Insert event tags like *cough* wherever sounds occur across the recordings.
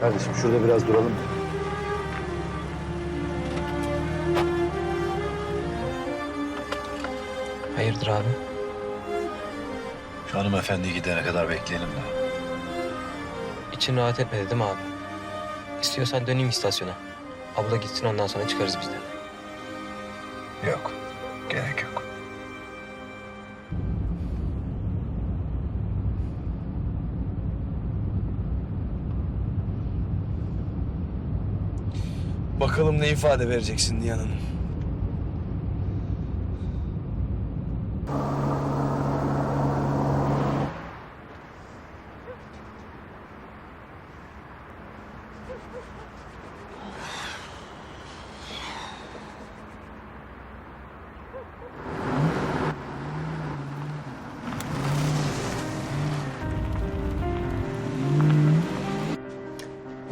Kardeşim şurada biraz duralım? Hayırdır abi? Şu hanımefendi gidene kadar bekleyelim de. İçin rahat etmedi değil mi abi? İstiyorsan döneyim istasyona. Abla gitsin ondan sonra çıkarız biz de. Yok. Ne ifade vereceksin Nihan Hanım.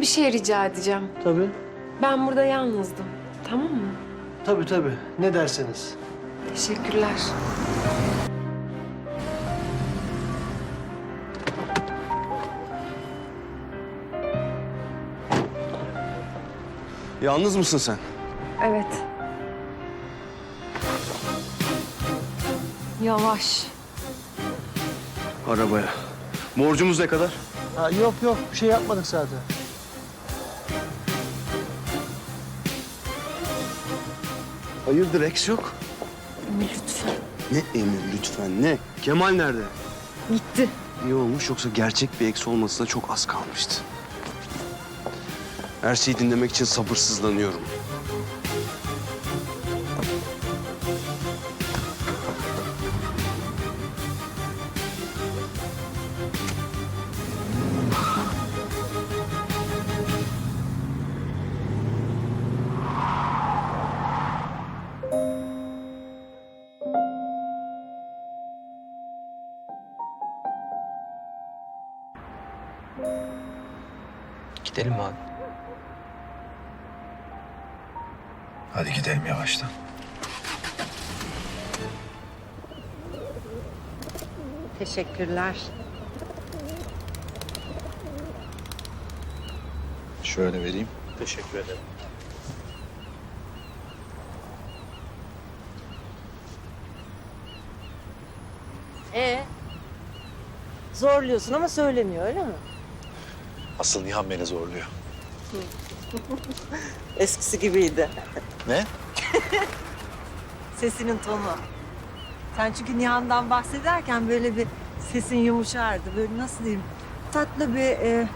Bir şey rica edeceğim. Tabii, Ben burada yalnızdım. Tamam mı? tabii tabii. Ne derseniz. Teşekkürler. Yalnız mısın sen? Evet. Yavaş. Arabaya. Borcumuz ne kadar? Ha, yok yok, bir şey yapmadık zaten. Hayırdır eks yok? Lütfen. Ne emir lütfen ne? Kemal nerede? Gitti. İyi olmuş yoksa gerçek bir eks olmasına çok az kalmıştı. Her şeyi dinlemek için sabırsızlanıyorum. Gidelim mi abi? Hadi gidelim yavaştan. Teşekkürler. Şöyle vereyim. Teşekkür ederim. Ee, zorluyorsun ama söylemiyor öyle mi? Asıl Nihan beni zorluyor. *laughs* Eskisi gibiydi. Ne? *laughs* Sesinin tonu. Sen çünkü Nihan'dan bahsederken böyle bir sesin yumuşardı. Böyle nasıl diyeyim? Tatlı bir e,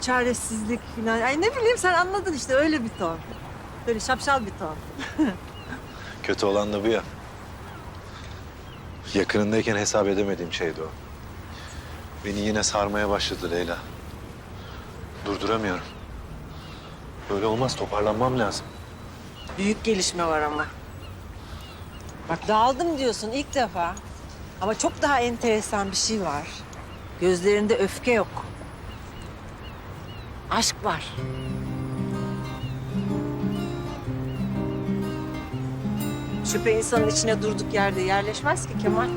çaresizlik falan. Ay ne bileyim sen anladın işte öyle bir ton. Böyle şapşal bir ton. *laughs* Kötü olan da bu ya. Yakınındayken hesap edemediğim şeydi o. Beni yine sarmaya başladı Leyla. Durduramıyorum. Böyle olmaz, toparlanmam lazım. Büyük gelişme var ama. Bak dağıldım diyorsun ilk defa. Ama çok daha enteresan bir şey var. Gözlerinde öfke yok. Aşk var. Şüphe insanın içine durduk yerde yerleşmez ki Kemal.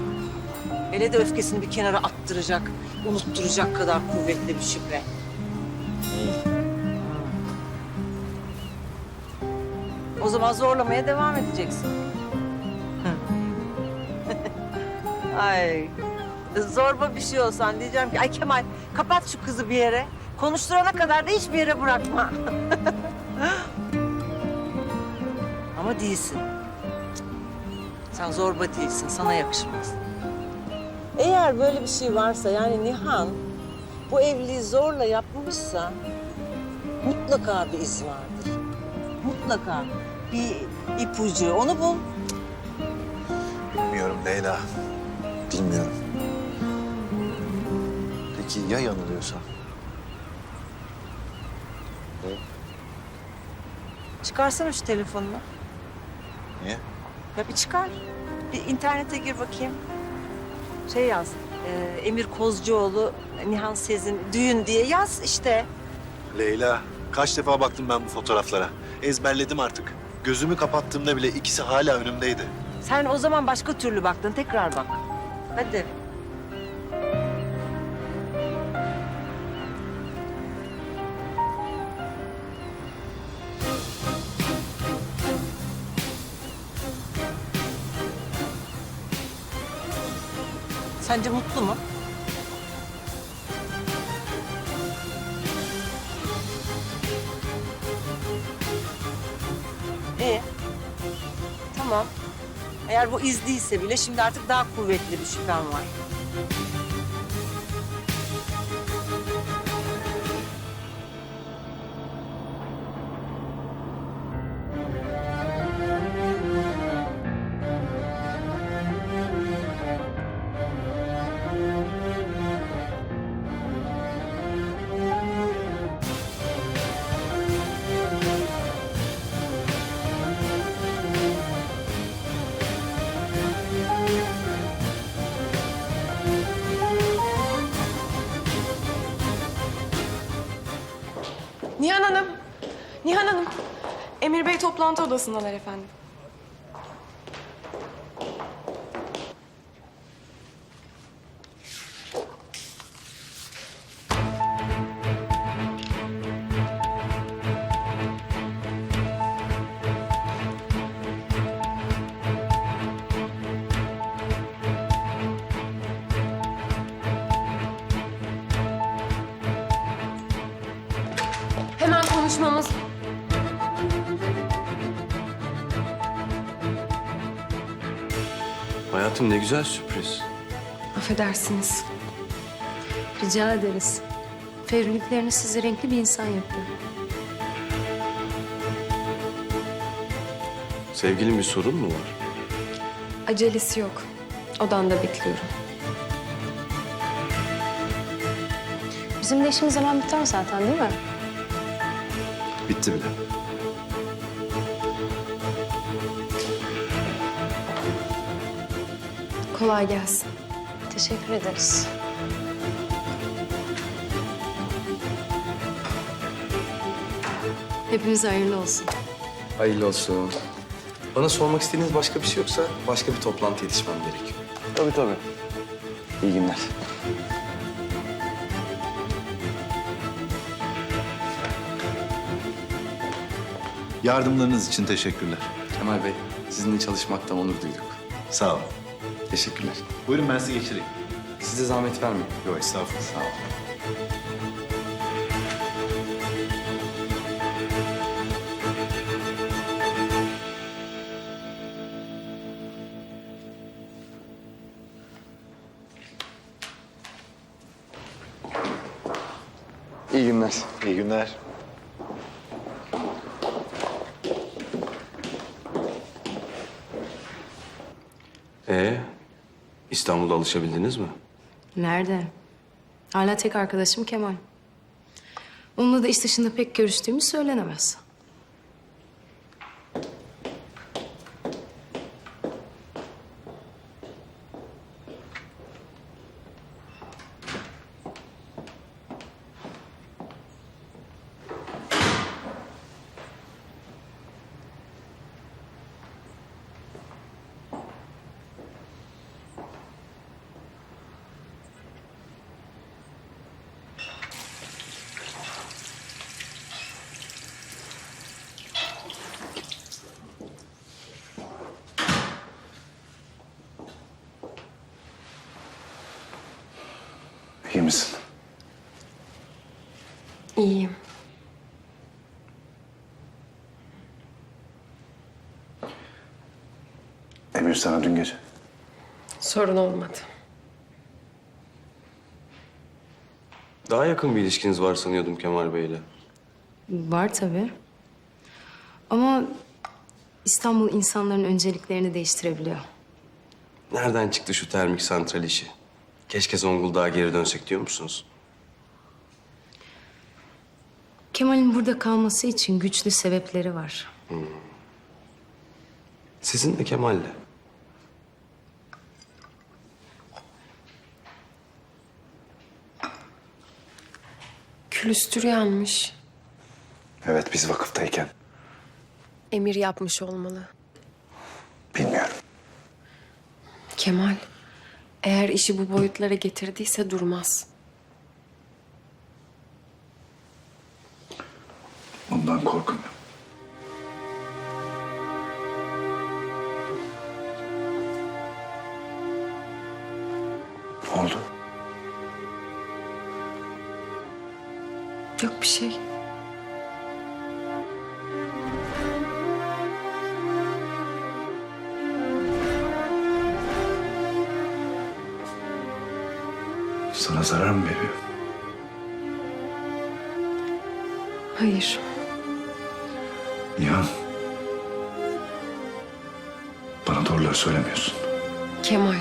Hele de öfkesini bir kenara attıracak, unutturacak kadar kuvvetli bir şüphe. O zaman zorlamaya devam edeceksin. *laughs* Ay. Zorba bir şey olsan diyeceğim ki ay Kemal kapat şu kızı bir yere. Konuşturana kadar da hiçbir yere bırakma. *laughs* Ama değilsin. Sen zorba değilsin. Sana yakışmaz. Eğer böyle bir şey varsa yani Nihan bu evliliği zorla yapmamışsa mutlaka bir iz vardır. Mutlaka bir ipucu. Onu bul. Bilmiyorum Leyla. Bilmiyorum. Peki ya yanılıyorsa? Çıkarsana şu telefonunu. Niye? Ya bir çıkar. Bir internete gir bakayım. Şey yaz. e, Emir Kozcuoğlu, Nihan Sezin düğün diye yaz işte. Leyla, kaç defa baktım ben bu fotoğraflara. Ezberledim artık. Gözümü kapattığımda bile ikisi hala önümdeydi. Sen o zaman başka türlü baktın. Tekrar bak. Hadi. Sence mutlu mu? Eğer bu iz değilse bile şimdi artık daha kuvvetli bir şüphem var. Toplantı odasındalar efendim. Hemen konuşmamız... Hayatım ne güzel sürpriz. Affedersiniz. Rica ederiz. Fevriliklerini sizi renkli bir insan yapıyor. Sevgilin bir sorun mu var? Acelesi yok. Odanda bekliyorum. Bizim de işimiz hemen biter zaten değil mi? Bitti bile. Kolay gelsin. Teşekkür ederiz. Hepimize hayırlı olsun. Hayırlı olsun. Bana sormak istediğiniz başka bir şey yoksa başka bir toplantı yetişmem gerekiyor. Tabii tabii. İyi günler. Yardımlarınız için teşekkürler. Kemal Bey, sizinle çalışmaktan onur duyduk. Sağ olun. Teşekkürler. Buyurun ben sizi geçireyim. Size zahmet vermeyin. Yok estağfurullah. Sağ olun. İyi günler. İyi günler. Ee, İstanbul'da alışabildiniz mi? Nerede? Hala tek arkadaşım Kemal. Onunla da iş dışında pek görüştüğümüz söylenemez. İyi misin? İyiyim. Emir sana dün gece. Sorun olmadı. Daha yakın bir ilişkiniz var sanıyordum Kemal Bey'le. Var tabii. Ama İstanbul insanların önceliklerini değiştirebiliyor. Nereden çıktı şu termik santral işi? Keşke Zonguldak'a geri dönsek diyor musunuz? Kemal'in burada kalması için güçlü sebepleri var. Sizin de Kemal'le. Külüstür yanmış. Evet biz vakıftayken. Emir yapmış olmalı. Bilmiyorum. Kemal, eğer işi bu boyutlara getirdiyse durmaz. Sana zarar mı veriyor? Hayır. Nihan. Bana doğruları söylemiyorsun. Kemal,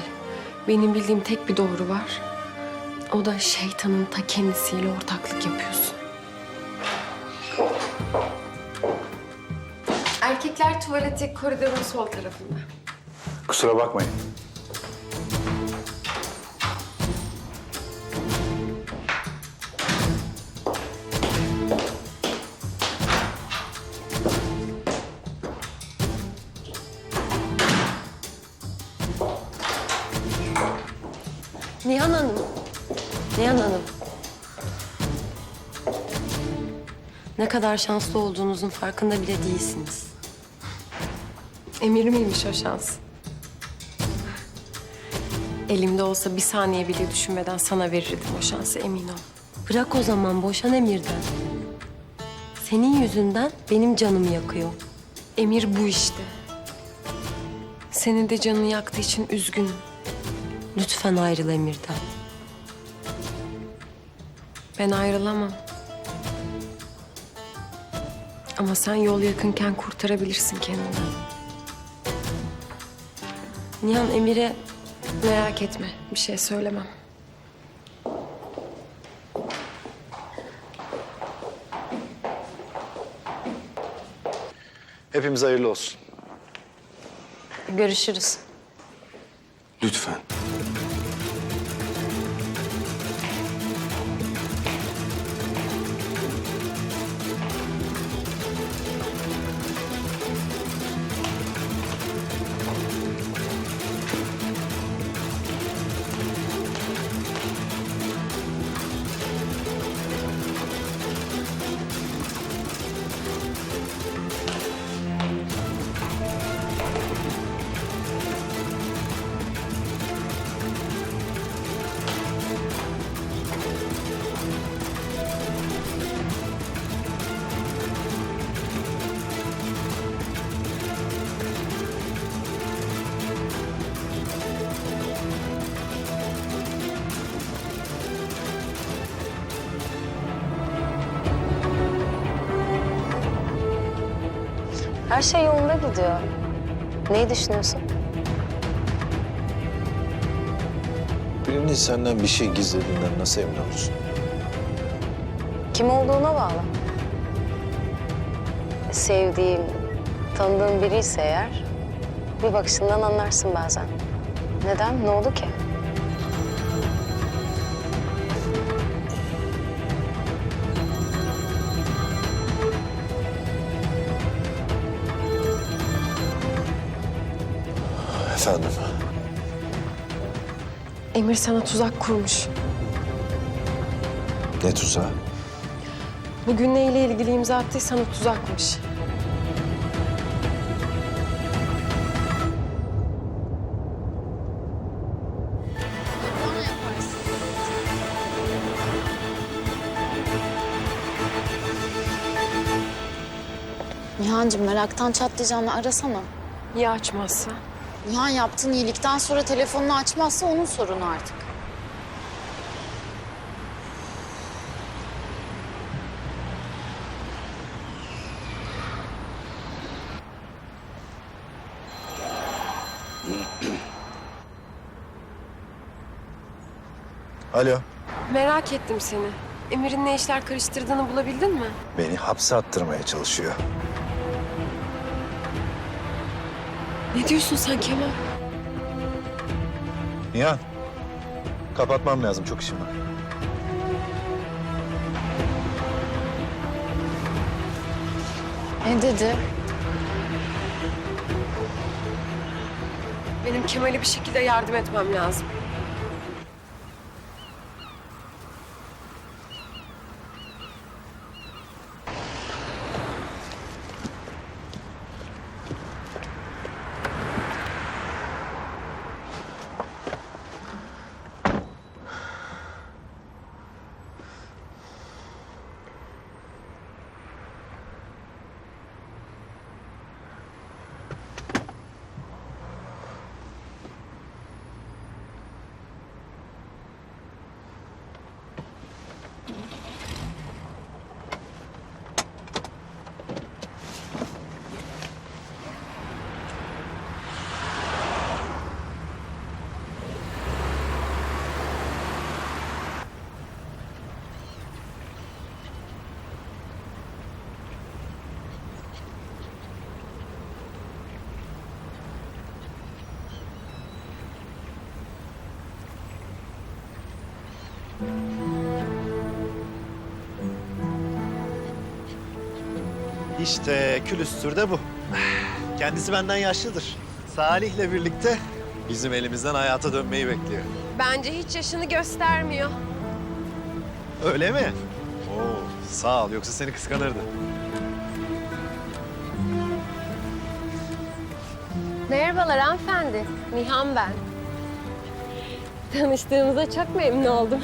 benim bildiğim tek bir doğru var. O da şeytanın ta kendisiyle ortaklık yapıyorsun. Erkekler tuvaleti koridorun sol tarafında. Kusura bakmayın. Nihan Hanım. Nihan Hanım. Ne kadar şanslı olduğunuzun farkında bile değilsiniz. Emir miymiş o şans? Elimde olsa bir saniye bile düşünmeden sana verirdim o şansı emin ol. Bırak o zaman boşan Emir'den. Senin yüzünden benim canımı yakıyor. Emir bu işte. Senin de canını yaktığı için üzgünüm. Lütfen ayrıl Emir'den. Ben ayrılamam. Ama sen yol yakınken kurtarabilirsin kendini. Nihan Emir'e merak etme bir şey söylemem. Hepimiz hayırlı olsun. Görüşürüz. Lütfen. Her şey yolunda gidiyor. Neyi düşünüyorsun? Birinin senden bir şey gizlediğinden nasıl emin olursun? Kim olduğuna bağlı. Sevdiğin, tanıdığın biri ise eğer bir bakışından anlarsın bazen. Neden? Ne oldu ki? Efendim? Emir sana tuzak kurmuş. Ne tuzağı? Bugün neyle ilgili imza attıysan o tuzakmış. Nihan'cığım meraktan çatlayacağını arasana. Ya açmazsa? Nihan yaptığın iyilikten sonra telefonunu açmazsa onun sorunu artık. *clears throat* Alo. Merak ettim seni. Emir'in ne işler karıştırdığını bulabildin mi? Beni hapse attırmaya çalışıyor. Ne diyorsun sen Kemal? Nihan. Kapatmam lazım. Çok işim var. Ne dedi? Benim Kemal'e bir şekilde yardım etmem lazım. İşte külüstür de bu. Kendisi benden yaşlıdır. Salih'le birlikte bizim elimizden hayata dönmeyi bekliyor. Bence hiç yaşını göstermiyor. Öyle mi? Oo, sağ ol. Yoksa seni kıskanırdı. Merhabalar hanımefendi. Nihan ben. Tanıştığımıza çok memnun oldum.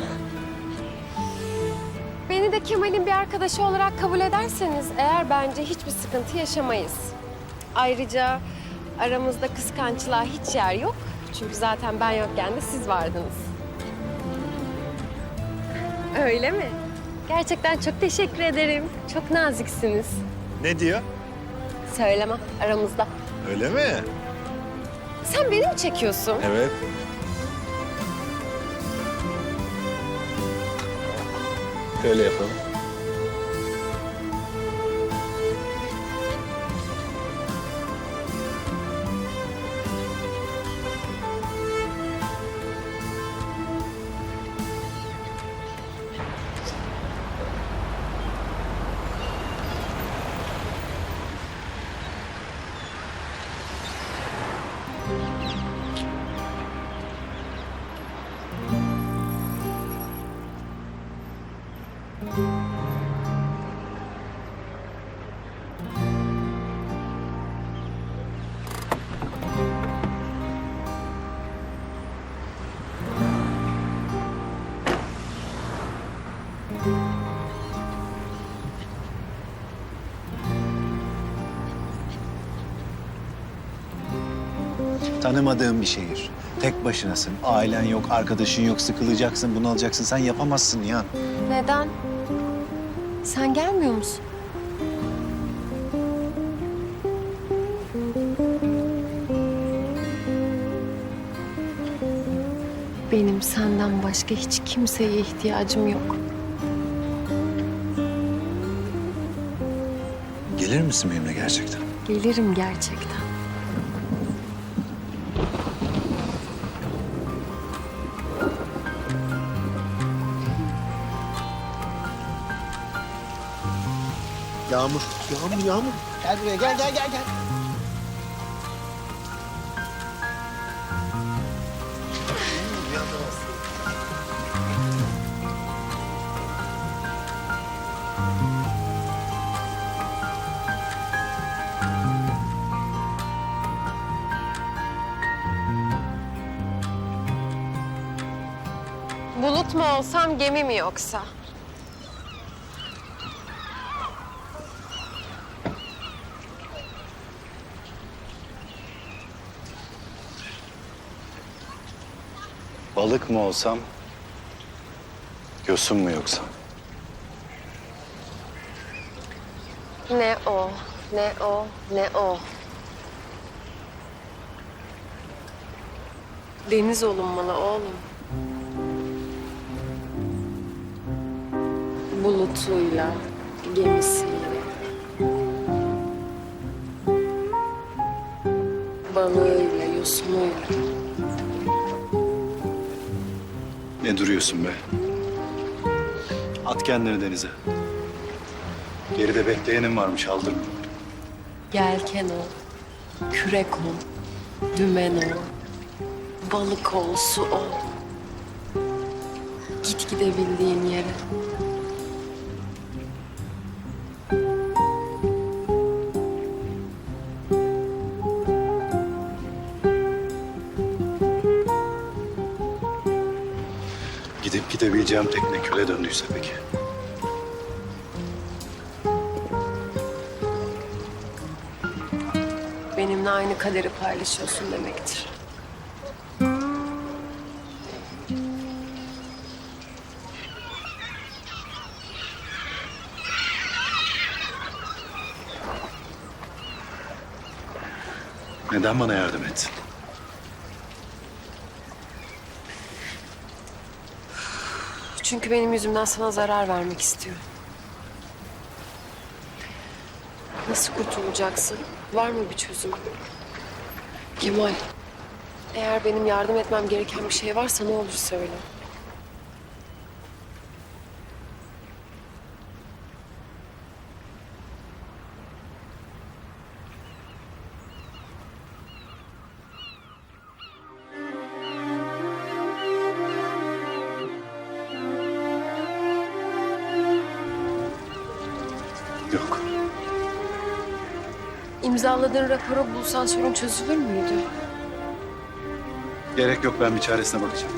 Beni de Kemal'in bir arkadaşı olarak kabul ederseniz eğer bence hiçbir sıkıntı yaşamayız. Ayrıca aramızda kıskançlığa hiç yer yok. Çünkü zaten ben yokken de siz vardınız. Öyle mi? Gerçekten çok teşekkür ederim. Çok naziksiniz. Ne diyor? Söylemem aramızda. Öyle mi? Sen beni mi çekiyorsun? Evet. Öyle Tanımadığın bir şehir. Tek başınasın. Ailen yok, arkadaşın yok. Sıkılacaksın, bunalacaksın. Sen yapamazsın Nihan. Neden? Sen gelmiyor musun? Benim senden başka hiç kimseye ihtiyacım yok. Gelir misin benimle gerçekten? Gelirim gerçekten. Yağmur, Yağmur, Yağmur. Gel buraya, gel, gel, gel, gel. Bulut mu olsam gemi mi yoksa? Balık mı olsam, yosun mu yoksa? Ne o, ne o, ne o. Deniz olunmalı oğlum. Bulutuyla, gemisiyle. Balığıyla, yosunuyla. Ne duruyorsun be? At kendini denize. Geride bekleyenim varmış, aldırma. Yelken ol, kürek ol, dümen ol, balık ol, su ol. Git gidebildiğin yere. Gidip gidebileceğim tekne köle döndüyse peki. Benimle aynı kaderi paylaşıyorsun demektir. Neden bana yardım ettin? Çünkü benim yüzümden sana zarar vermek istiyor. Nasıl kurtulacaksın? Var mı bir çözüm? Kemal, eğer benim yardım etmem gereken bir şey varsa ne olur söyle. İmzaladığın raporu bulsan sorun çözülür müydü? Gerek yok ben bir çaresine bakacağım.